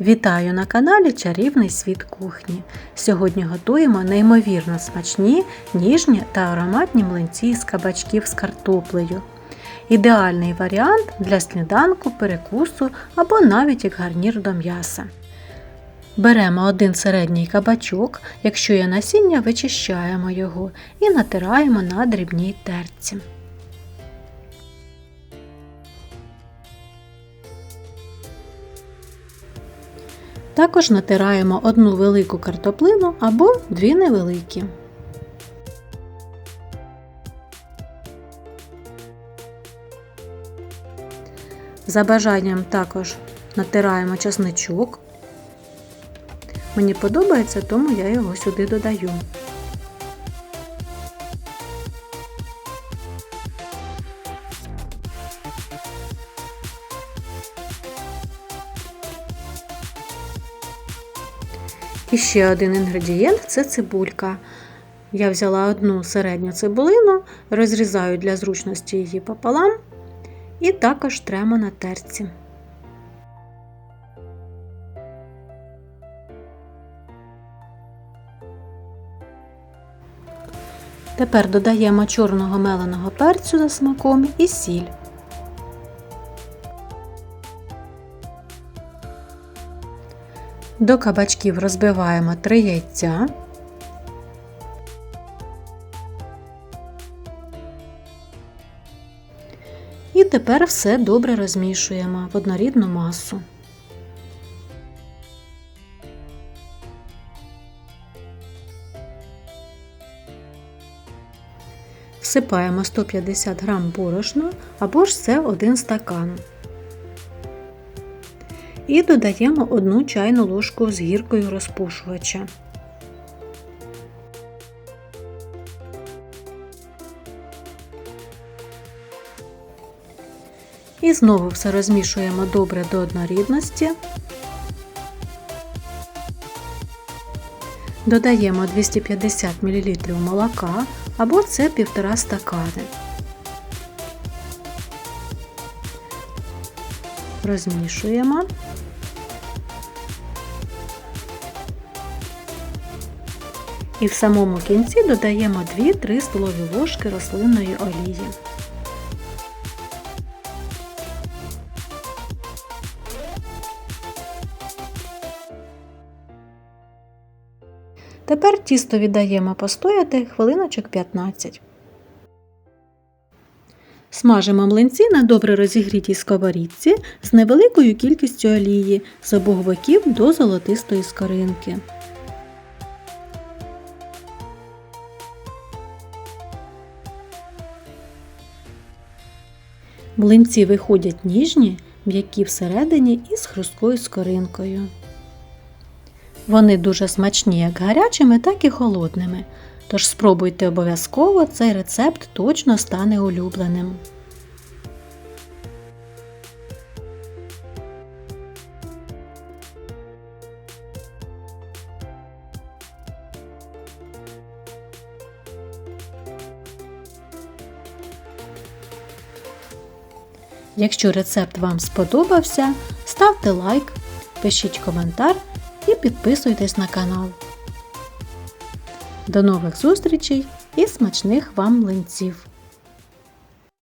Вітаю на каналі Чарівний світ кухні. Сьогодні готуємо неймовірно смачні, ніжні та ароматні млинці з кабачків з картоплею. Ідеальний варіант для сніданку, перекусу або навіть як гарнір до м'яса. Беремо один середній кабачок, якщо є насіння, вичищаємо його і натираємо на дрібній терці. Також натираємо одну велику картоплину або дві невеликі. За бажанням також натираємо чесничок. Мені подобається, тому я його сюди додаю. І ще один інгредієнт це цибулька. Я взяла одну середню цибулину, розрізаю для зручності її пополам і також тремо на терці. Тепер додаємо чорного меленого перцю за смаком і сіль. До кабачків розбиваємо 3 яйця. І тепер все добре розмішуємо в однорідну масу. Всипаємо 150 г борошна або ж це один стакан. І додаємо одну чайну ложку з гіркою розпушувача. І знову все розмішуємо добре до однорідності. Додаємо 250 мл молока або це 1,5 стакани. Розмішуємо. І в самому кінці додаємо 2-3 столові ложки рослинної олії. Тепер тісто віддаємо постояти хвилиночок 15. Смажимо млинці на добре розігрітій сковорідці з невеликою кількістю олії з обох боків до золотистої скоринки. Млинці виходять ніжні, м'які всередині і з хрусткою скоринкою. Вони дуже смачні як гарячими, так і холодними. Тож спробуйте обов'язково, цей рецепт точно стане улюбленим. Якщо рецепт вам сподобався, ставте лайк, пишіть коментар і підписуйтесь на канал. До нових зустрічей і смачних вам млинців!